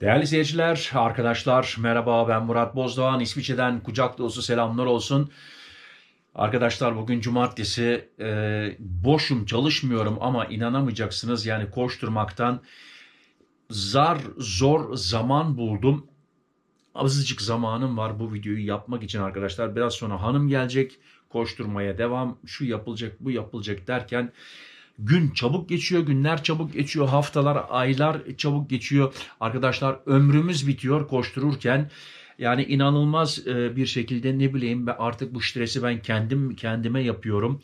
Değerli seyirciler, arkadaşlar merhaba ben Murat Bozdoğan. İsviçre'den kucak dolusu selamlar olsun. Arkadaşlar bugün cumartesi e, boşum çalışmıyorum ama inanamayacaksınız yani koşturmaktan zar zor zaman buldum. Azıcık zamanım var bu videoyu yapmak için arkadaşlar. Biraz sonra hanım gelecek koşturmaya devam şu yapılacak bu yapılacak derken Gün çabuk geçiyor, günler çabuk geçiyor, haftalar, aylar çabuk geçiyor. Arkadaşlar ömrümüz bitiyor koştururken. Yani inanılmaz e, bir şekilde ne bileyim ben artık bu stresi ben kendim kendime yapıyorum.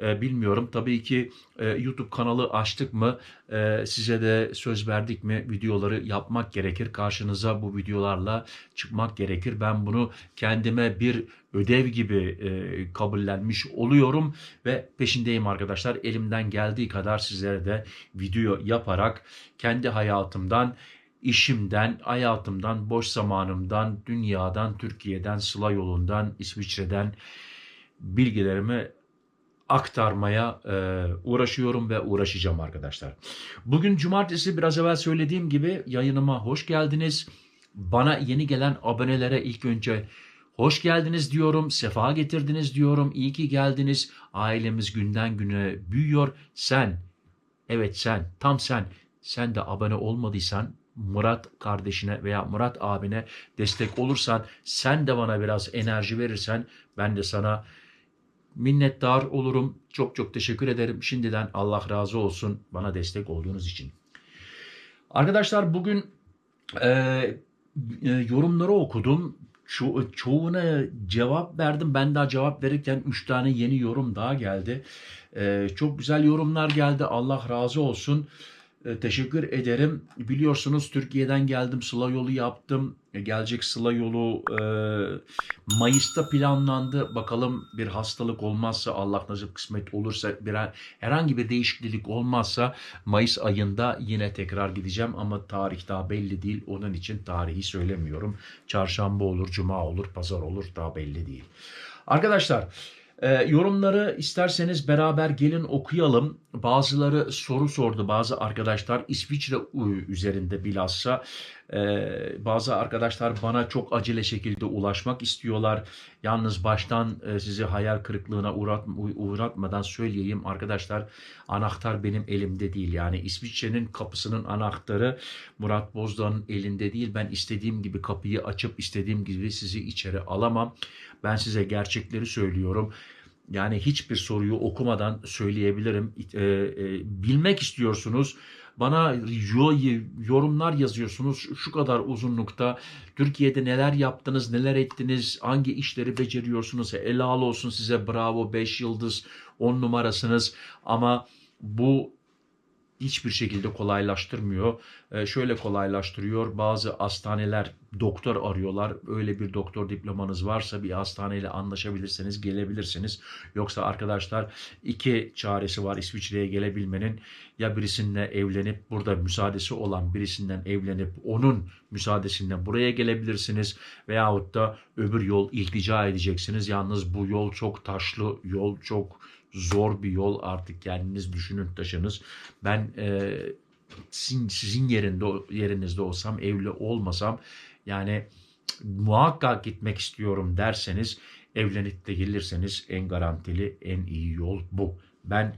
E, bilmiyorum. Tabii ki e, YouTube kanalı açtık mı e, size de söz verdik mi videoları yapmak gerekir. Karşınıza bu videolarla çıkmak gerekir. Ben bunu kendime bir ödev gibi e, kabullenmiş oluyorum ve peşindeyim arkadaşlar. Elimden geldiği kadar sizlere de video yaparak kendi hayatımdan işimden, hayatımdan, boş zamanımdan, dünyadan, Türkiye'den, Sıla yolundan, İsviçre'den bilgilerimi aktarmaya e, uğraşıyorum ve uğraşacağım arkadaşlar. Bugün cumartesi biraz evvel söylediğim gibi yayınıma hoş geldiniz. Bana yeni gelen abonelere ilk önce hoş geldiniz diyorum, sefa getirdiniz diyorum, iyi ki geldiniz. Ailemiz günden güne büyüyor. Sen, evet sen, tam sen, sen de abone olmadıysan Murat kardeşine veya Murat abine destek olursan, sen de bana biraz enerji verirsen ben de sana minnettar olurum. Çok çok teşekkür ederim. Şimdiden Allah razı olsun bana destek olduğunuz için. Arkadaşlar bugün e, e, yorumları okudum. Ço- çoğuna cevap verdim. Ben daha cevap verirken 3 tane yeni yorum daha geldi. E, çok güzel yorumlar geldi. Allah razı olsun. E, teşekkür ederim. Biliyorsunuz Türkiye'den geldim. Sıla yolu yaptım. E, gelecek Sıla yolu e, Mayıs'ta planlandı. Bakalım bir hastalık olmazsa Allah nasip kısmet olursa bir herhangi bir değişiklik olmazsa Mayıs ayında yine tekrar gideceğim ama tarih daha belli değil. Onun için tarihi söylemiyorum. Çarşamba olur, cuma olur, pazar olur daha belli değil. Arkadaşlar e, yorumları isterseniz beraber gelin okuyalım. Bazıları soru sordu bazı arkadaşlar İsviçre üzerinde bilhassa. E, bazı arkadaşlar bana çok acele şekilde ulaşmak istiyorlar. Yalnız baştan e, sizi hayal kırıklığına uğrat, uğratmadan söyleyeyim arkadaşlar anahtar benim elimde değil. Yani İsviçre'nin kapısının anahtarı Murat Bozdağ'ın elinde değil. Ben istediğim gibi kapıyı açıp istediğim gibi sizi içeri alamam. Ben size gerçekleri söylüyorum. Yani hiçbir soruyu okumadan söyleyebilirim. E, e, bilmek istiyorsunuz. Bana yorumlar yazıyorsunuz şu kadar uzunlukta. Türkiye'de neler yaptınız, neler ettiniz, hangi işleri beceriyorsunuz? Helal olsun size bravo 5 yıldız 10 numarasınız. Ama bu hiçbir şekilde kolaylaştırmıyor. Ee, şöyle kolaylaştırıyor. Bazı hastaneler doktor arıyorlar. Öyle bir doktor diplomanız varsa bir hastaneyle anlaşabilirseniz gelebilirsiniz. Yoksa arkadaşlar iki çaresi var İsviçre'ye gelebilmenin. Ya birisininle evlenip burada müsaadesi olan birisinden evlenip onun müsaadesinden buraya gelebilirsiniz. Veyahut da öbür yol iltica edeceksiniz. Yalnız bu yol çok taşlı, yol çok zor bir yol artık kendiniz düşünün taşınız. Ben e, sizin, yerinde yerinizde olsam evli olmasam yani muhakkak gitmek istiyorum derseniz evlenip de gelirseniz en garantili en iyi yol bu. Ben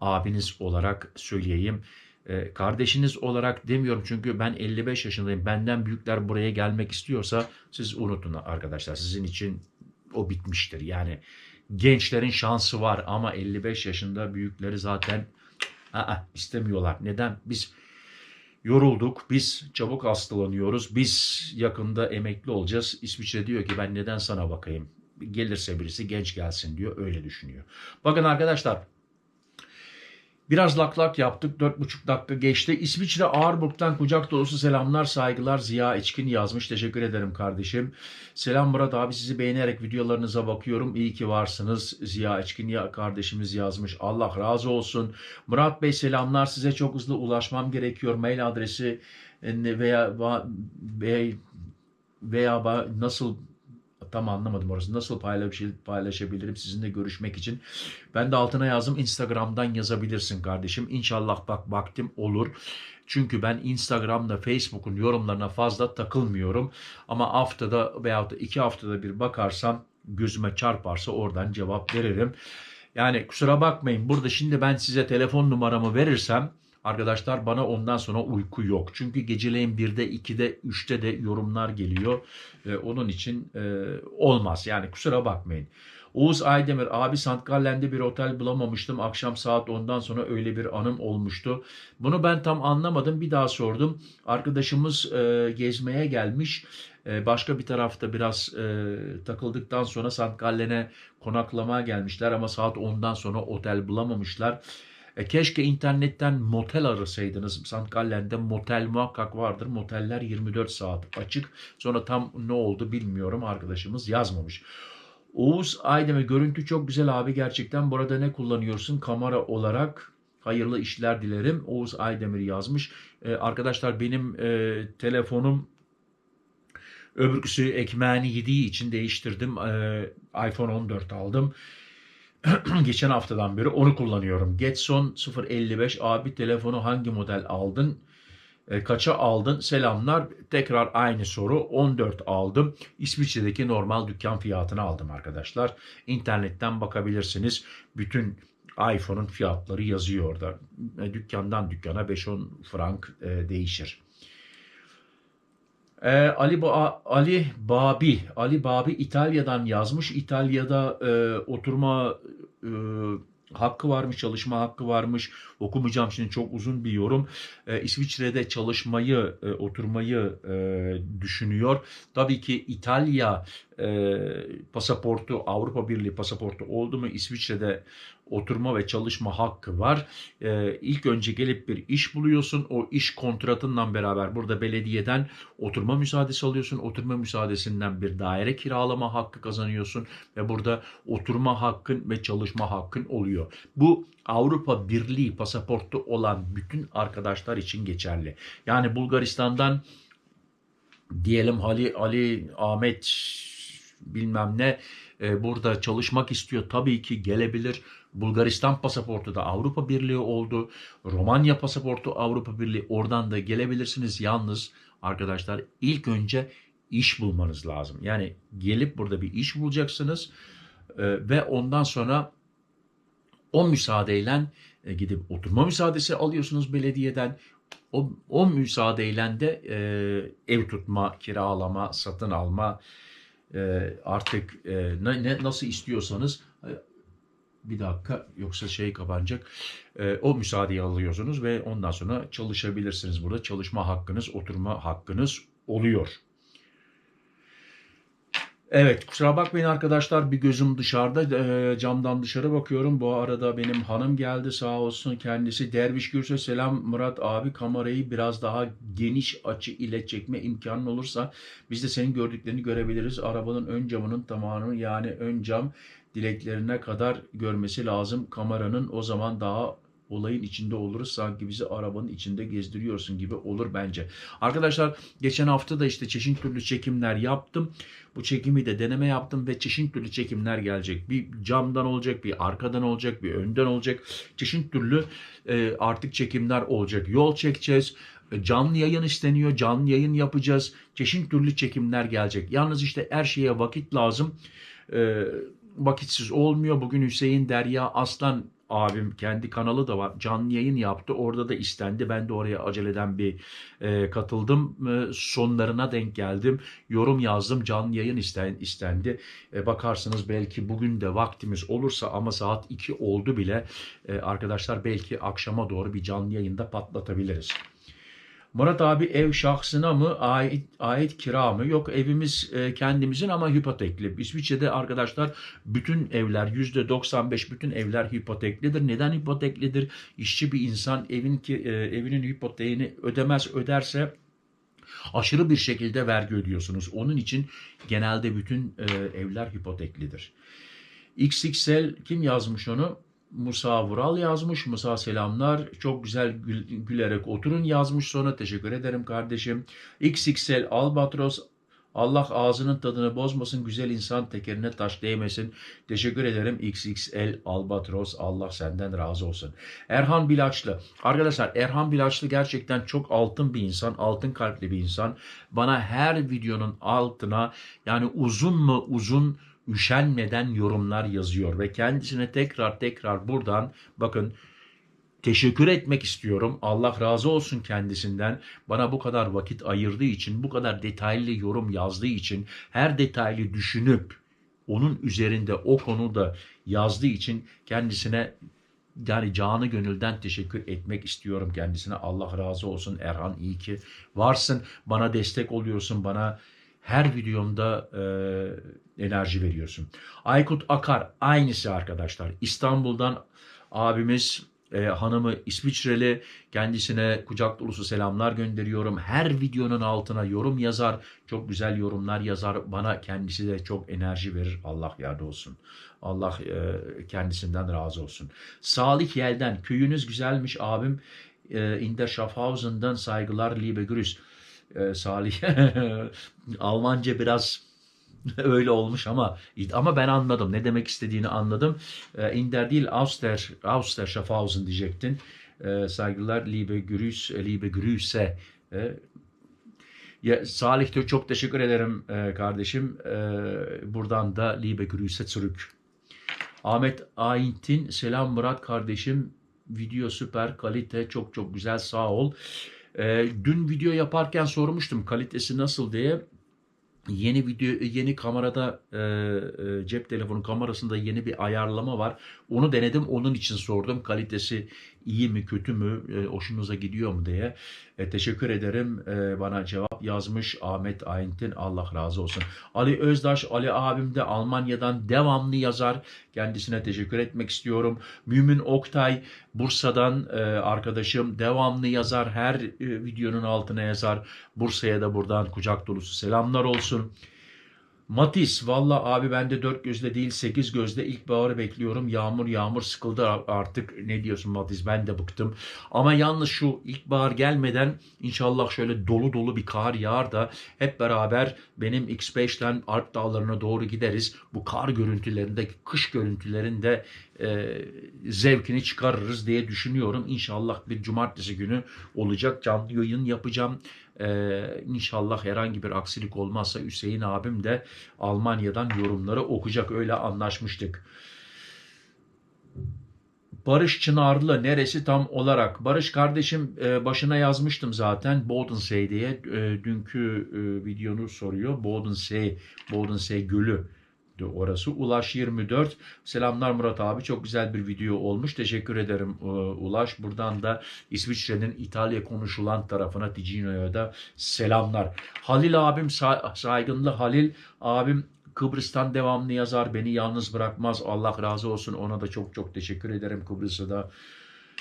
abiniz olarak söyleyeyim. E, kardeşiniz olarak demiyorum çünkü ben 55 yaşındayım. Benden büyükler buraya gelmek istiyorsa siz unutun arkadaşlar. Sizin için o bitmiştir. Yani gençlerin şansı var ama 55 yaşında büyükleri zaten aa, istemiyorlar. Neden? Biz yorulduk, biz çabuk hastalanıyoruz, biz yakında emekli olacağız. İsviçre diyor ki ben neden sana bakayım? Gelirse birisi genç gelsin diyor, öyle düşünüyor. Bakın arkadaşlar Biraz lak lak yaptık. 4,5 dakika geçti. İsviçre Ağırburg'dan kucak dolusu selamlar, saygılar. Ziya İçkin yazmış. Teşekkür ederim kardeşim. Selam Murat abi sizi beğenerek videolarınıza bakıyorum. İyi ki varsınız. Ziya İçkin ya kardeşimiz yazmış. Allah razı olsun. Murat Bey selamlar. Size çok hızlı ulaşmam gerekiyor. Mail adresi veya veya, veya nasıl tam anlamadım orası. Nasıl paylaş, paylaşabilirim sizinle görüşmek için? Ben de altına yazdım. Instagram'dan yazabilirsin kardeşim. İnşallah bak vaktim olur. Çünkü ben Instagram'da, Facebook'un yorumlarına fazla takılmıyorum. Ama haftada veyahut da iki haftada bir bakarsam gözüme çarparsa oradan cevap veririm. Yani kusura bakmayın burada şimdi ben size telefon numaramı verirsem arkadaşlar bana ondan sonra uyku yok. Çünkü geceleyin 1'de 2'de 3'te de yorumlar geliyor. Ee, onun için e, olmaz yani kusura bakmayın. Oğuz Aydemir abi St. Gallen'de bir otel bulamamıştım. Akşam saat 10'dan sonra öyle bir anım olmuştu. Bunu ben tam anlamadım. Bir daha sordum. Arkadaşımız e, gezmeye gelmiş. E, başka bir tarafta biraz e, takıldıktan sonra St. Gallen'e konaklamaya gelmişler ama saat 10'dan sonra otel bulamamışlar. E, keşke internetten motel arasaydınız. St. Gallen'de motel muhakkak vardır. Moteller 24 saat açık. Sonra tam ne oldu bilmiyorum. Arkadaşımız yazmamış. Oğuz Aydemir görüntü çok güzel abi gerçekten. Burada ne kullanıyorsun kamera olarak? Hayırlı işler dilerim. Oğuz Aydemir yazmış. Ee, arkadaşlar benim e, telefonum öbürküsü ekmeğini yediği için değiştirdim. Ee, iPhone 14 aldım. Geçen haftadan beri onu kullanıyorum. Getson 055 abi telefonu hangi model aldın? E, kaça aldın? Selamlar. Tekrar aynı soru. 14 aldım. İsviçre'deki normal dükkan fiyatını aldım arkadaşlar. İnternetten bakabilirsiniz. Bütün iPhone'un fiyatları yazıyor orada. E, dükkandan dükkana 5-10 frank e, değişir. E, Ali ba Ali Babi Ali Babi İtalya'dan yazmış. İtalya'da e, oturma e, hakkı varmış, çalışma hakkı varmış. Okumayacağım şimdi çok uzun bir yorum. E, İsviçre'de çalışmayı, e, oturmayı e, düşünüyor. Tabii ki İtalya e, pasaportu, Avrupa Birliği pasaportu oldu mu İsviçre'de oturma ve çalışma hakkı var. E, ilk önce gelip bir iş buluyorsun. O iş kontratından beraber burada belediyeden oturma müsaadesi alıyorsun. Oturma müsaadesinden bir daire kiralama hakkı kazanıyorsun ve burada oturma hakkın ve çalışma hakkın oluyor. Bu Avrupa Birliği pasaportu olan bütün arkadaşlar için geçerli. Yani Bulgaristan'dan diyelim Ali Ali Ahmet bilmem ne e, burada çalışmak istiyor. Tabii ki gelebilir. Bulgaristan pasaportu da Avrupa Birliği oldu. Romanya pasaportu Avrupa Birliği. Oradan da gelebilirsiniz. Yalnız arkadaşlar ilk önce iş bulmanız lazım. Yani gelip burada bir iş bulacaksınız e, ve ondan sonra o müsaadeyle e, gidip oturma müsaadesi alıyorsunuz belediyeden. O, o müsaadeyle de e, ev tutma, kiralama, satın alma e, artık e, ne, nasıl istiyorsanız e, bir dakika yoksa şey kapanacak. E, o müsaadeyi alıyorsunuz ve ondan sonra çalışabilirsiniz burada. Çalışma hakkınız, oturma hakkınız oluyor. Evet kusura bakmayın arkadaşlar bir gözüm dışarıda e, camdan dışarı bakıyorum. Bu arada benim hanım geldi sağ olsun kendisi. Derviş Gürse selam Murat abi kamerayı biraz daha geniş açı ile çekme imkanın olursa biz de senin gördüklerini görebiliriz. Arabanın ön camının tamamını yani ön cam dileklerine kadar görmesi lazım kameranın o zaman daha olayın içinde oluruz. Sanki bizi arabanın içinde gezdiriyorsun gibi olur bence. Arkadaşlar geçen hafta da işte çeşit türlü çekimler yaptım. Bu çekimi de deneme yaptım ve çeşit türlü çekimler gelecek. Bir camdan olacak, bir arkadan olacak, bir önden olacak. Çeşit türlü e, artık çekimler olacak. Yol çekeceğiz. E, canlı yayın isteniyor. Canlı yayın yapacağız. Çeşit türlü çekimler gelecek. Yalnız işte her şeye vakit lazım. E, vakitsiz olmuyor. Bugün Hüseyin Derya Aslan abim kendi kanalı da var. Canlı yayın yaptı. Orada da istendi. Ben de oraya aceleden bir e, katıldım. E, sonlarına denk geldim. Yorum yazdım. Canlı yayın isten, istendi. E, bakarsınız belki bugün de vaktimiz olursa ama saat 2 oldu bile e, arkadaşlar belki akşama doğru bir canlı yayında patlatabiliriz. Murat abi ev şahsına mı ait, ait kira mı? Yok evimiz e, kendimizin ama hipotekli. İsviçre'de arkadaşlar bütün evler %95 bütün evler hipoteklidir. Neden hipoteklidir? İşçi bir insan evin ki e, evinin hipoteğini ödemez öderse aşırı bir şekilde vergi ödüyorsunuz. Onun için genelde bütün e, evler hipoteklidir. XXL kim yazmış onu? Musa Vural yazmış. Musa selamlar. Çok güzel gül, gülerek oturun yazmış sonra. Teşekkür ederim kardeşim. XXL Albatros Allah ağzının tadını bozmasın. Güzel insan tekerine taş değmesin. Teşekkür ederim. XXL Albatros. Allah senden razı olsun. Erhan Bilaçlı. Arkadaşlar Erhan Bilaçlı gerçekten çok altın bir insan. Altın kalpli bir insan. Bana her videonun altına yani uzun mu uzun üşenmeden yorumlar yazıyor ve kendisine tekrar tekrar buradan bakın teşekkür etmek istiyorum. Allah razı olsun kendisinden. Bana bu kadar vakit ayırdığı için, bu kadar detaylı yorum yazdığı için, her detaylı düşünüp onun üzerinde o konuda yazdığı için kendisine yani canı gönülden teşekkür etmek istiyorum kendisine. Allah razı olsun Erhan iyi ki varsın. Bana destek oluyorsun. Bana her videomda e, enerji veriyorsun. Aykut Akar aynısı arkadaşlar. İstanbul'dan abimiz e, hanımı İsviçreli kendisine kucak dolusu selamlar gönderiyorum. Her videonun altına yorum yazar. Çok güzel yorumlar yazar. Bana kendisi de çok enerji verir. Allah yardı olsun. Allah e, kendisinden razı olsun. Salih Yel'den köyünüz güzelmiş abim. E, Inter Schaffhausen'dan saygılar liebe grüß. E, Salih Almanca biraz öyle olmuş ama ama ben anladım. Ne demek istediğini anladım. E, Inder değil Auster, Auster Schaffhausen diyecektin. E, saygılar liebe grüß, liebe grüße. E, ya, Salih de çok teşekkür ederim e, kardeşim. E, buradan da liebe grüße zurück. Ahmet Ayintin selam Murat kardeşim. Video süper kalite çok çok güzel sağ ol. E, dün video yaparken sormuştum kalitesi nasıl diye. Yeni video, yeni kamerada e, e, cep telefonu kamerasında yeni bir ayarlama var. Onu denedim, onun için sordum. Kalitesi iyi mi, kötü mü, e, hoşunuza gidiyor mu diye. E, teşekkür ederim. E, bana cevap yazmış Ahmet Ayintin. Allah razı olsun. Ali Özdaş, Ali abim de Almanya'dan devamlı yazar. Kendisine teşekkür etmek istiyorum. Mümin Oktay, Bursa'dan e, arkadaşım devamlı yazar. Her e, videonun altına yazar. Bursa'ya da buradan kucak dolusu selamlar olsun. Matis, valla abi ben de dört gözle değil sekiz gözle ilkbaharı bekliyorum. Yağmur yağmur sıkıldı artık. Ne diyorsun Matis ben de bıktım. Ama yalnız şu ilkbahar gelmeden inşallah şöyle dolu dolu bir kar yağar da hep beraber benim X5'ten Alp dağlarına doğru gideriz. Bu kar görüntülerinde, kış görüntülerinde e, zevkini çıkarırız diye düşünüyorum. İnşallah bir cumartesi günü olacak. Canlı yayın yapacağım. Ee, inşallah herhangi bir aksilik olmazsa Hüseyin abim de Almanya'dan yorumları okuyacak. Öyle anlaşmıştık. Barış Çınarlı neresi tam olarak? Barış kardeşim e, başına yazmıştım zaten Bodensee diye. E, dünkü e, videonu soruyor. Bodensee, Bodensee Gölü orası. Ulaş 24. Selamlar Murat abi. Çok güzel bir video olmuş. Teşekkür ederim e, Ulaş. Buradan da İsviçre'nin İtalya konuşulan tarafına Ticino'ya da selamlar. Halil abim saygınlı Halil abim Kıbrıs'tan devamlı yazar. Beni yalnız bırakmaz. Allah razı olsun. Ona da çok çok teşekkür ederim Kıbrıs'a da.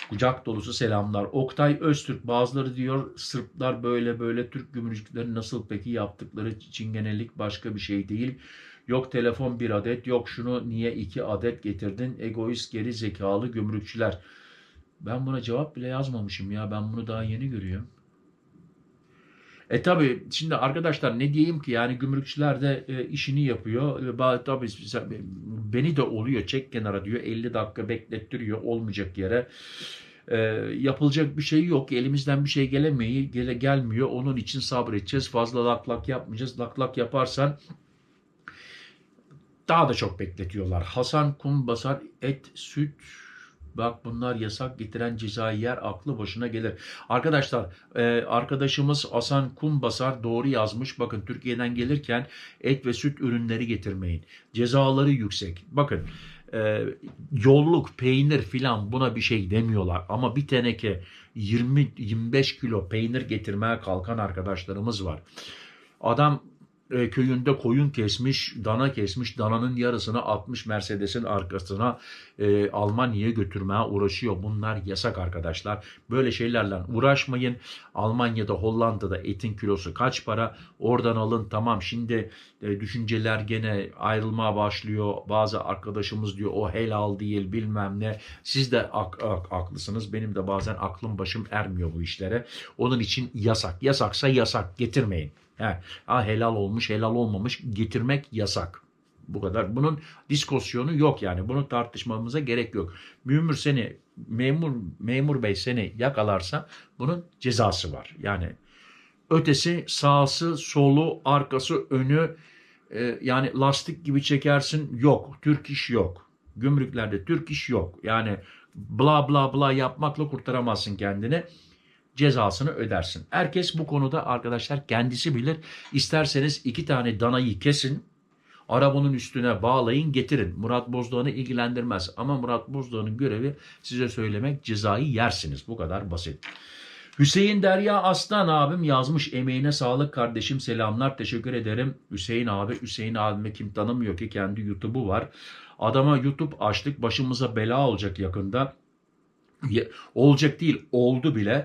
Kucak dolusu selamlar. Oktay Öztürk bazıları diyor Sırplar böyle böyle Türk gümrükleri nasıl peki yaptıkları çingenelik başka bir şey değil. Yok telefon bir adet, yok şunu niye iki adet getirdin? Egoist geri zekalı gümrükçüler. Ben buna cevap bile yazmamışım ya. Ben bunu daha yeni görüyorum. E tabi şimdi arkadaşlar ne diyeyim ki yani gümrükçüler de e, işini yapıyor. E, tabi beni de oluyor çek kenara diyor 50 dakika beklettiriyor olmayacak yere. E, yapılacak bir şey yok. Elimizden bir şey gelemiyor, gele, gelmiyor. Onun için sabredeceğiz. Fazla lak lak yapmayacağız. Lak lak yaparsan daha da çok bekletiyorlar. Hasan Kumbasar et, süt, Bak bunlar yasak getiren cezayı yer aklı başına gelir. Arkadaşlar e, arkadaşımız Hasan Kumbasar doğru yazmış. Bakın Türkiye'den gelirken et ve süt ürünleri getirmeyin. Cezaları yüksek. Bakın e, yolluk, peynir filan buna bir şey demiyorlar. Ama bir teneke 20-25 kilo peynir getirmeye kalkan arkadaşlarımız var. Adam e, köyünde koyun kesmiş, dana kesmiş, dananın yarısını atmış Mercedes'in arkasına e, Almanya'ya götürmeye uğraşıyor. Bunlar yasak arkadaşlar. Böyle şeylerle uğraşmayın. Almanya'da, Hollanda'da etin kilosu kaç para? Oradan alın tamam. Şimdi e, düşünceler gene ayrılmaya başlıyor. Bazı arkadaşımız diyor o helal değil bilmem ne. Siz de ak, ak, haklısınız. Benim de bazen aklım başım ermiyor bu işlere. Onun için yasak. Yasaksa yasak. Getirmeyin. He, ha, helal olmuş, helal olmamış getirmek yasak. Bu kadar. Bunun diskosyonu yok yani. Bunu tartışmamıza gerek yok. Memur seni, memur, memur bey seni yakalarsa bunun cezası var. Yani ötesi, sağsı, solu, arkası, önü e, yani lastik gibi çekersin yok. Türk iş yok. Gümrüklerde Türk iş yok. Yani bla bla bla yapmakla kurtaramazsın kendini. Cezasını ödersin. Herkes bu konuda arkadaşlar kendisi bilir. İsterseniz iki tane danayı kesin. Arabanın üstüne bağlayın getirin. Murat Bozdağ'ını ilgilendirmez. Ama Murat Bozdağ'ın görevi size söylemek cezayı yersiniz. Bu kadar basit. Hüseyin Derya Aslan abim yazmış emeğine sağlık kardeşim selamlar teşekkür ederim. Hüseyin abi Hüseyin abimi kim tanımıyor ki kendi YouTube'u var. Adama YouTube açtık başımıza bela olacak yakında. Ya- Olacak değil oldu bile.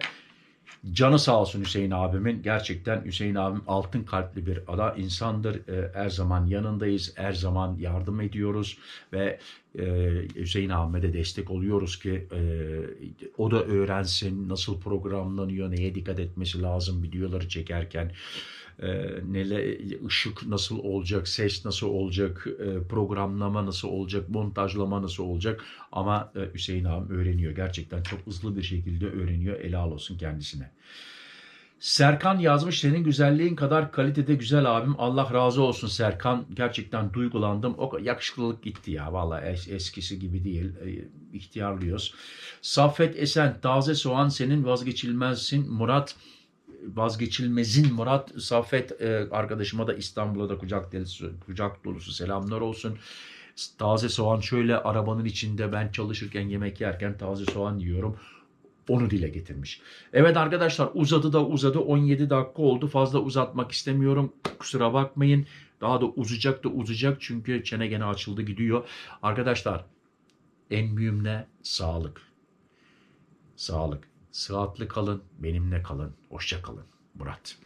Canı sağ olsun Hüseyin abimin. Gerçekten Hüseyin abim altın kalpli bir ada insandır. Ee, her zaman yanındayız. Her zaman yardım ediyoruz ve e, Hüseyin abime de destek oluyoruz ki e, o da öğrensin nasıl programlanıyor, neye dikkat etmesi lazım videoları çekerken. E, nele, ışık nasıl olacak, ses nasıl olacak, e, programlama nasıl olacak, montajlama nasıl olacak. Ama e, Hüseyin abim öğreniyor. Gerçekten çok hızlı bir şekilde öğreniyor. Helal olsun kendisine. Serkan yazmış senin güzelliğin kadar kalitede güzel abim. Allah razı olsun Serkan. Gerçekten duygulandım. O yakışıklılık gitti ya. Vallahi es- eskisi gibi değil. E, ihtiyarlıyoruz. Saffet Esen taze soğan senin vazgeçilmezsin. Murat vazgeçilmezin Murat Saffet e, arkadaşıma da İstanbul'a da kucak dolusu, kucak dolusu selamlar olsun. Taze soğan şöyle arabanın içinde ben çalışırken yemek yerken taze soğan yiyorum. Onu dile getirmiş. Evet arkadaşlar uzadı da uzadı 17 dakika oldu fazla uzatmak istemiyorum kusura bakmayın. Daha da uzayacak da uzayacak çünkü çene gene açıldı gidiyor. Arkadaşlar en mühim ne? Sağlık. Sağlık. Sıhhatli kalın, benimle kalın. Hoşça kalın. Murat.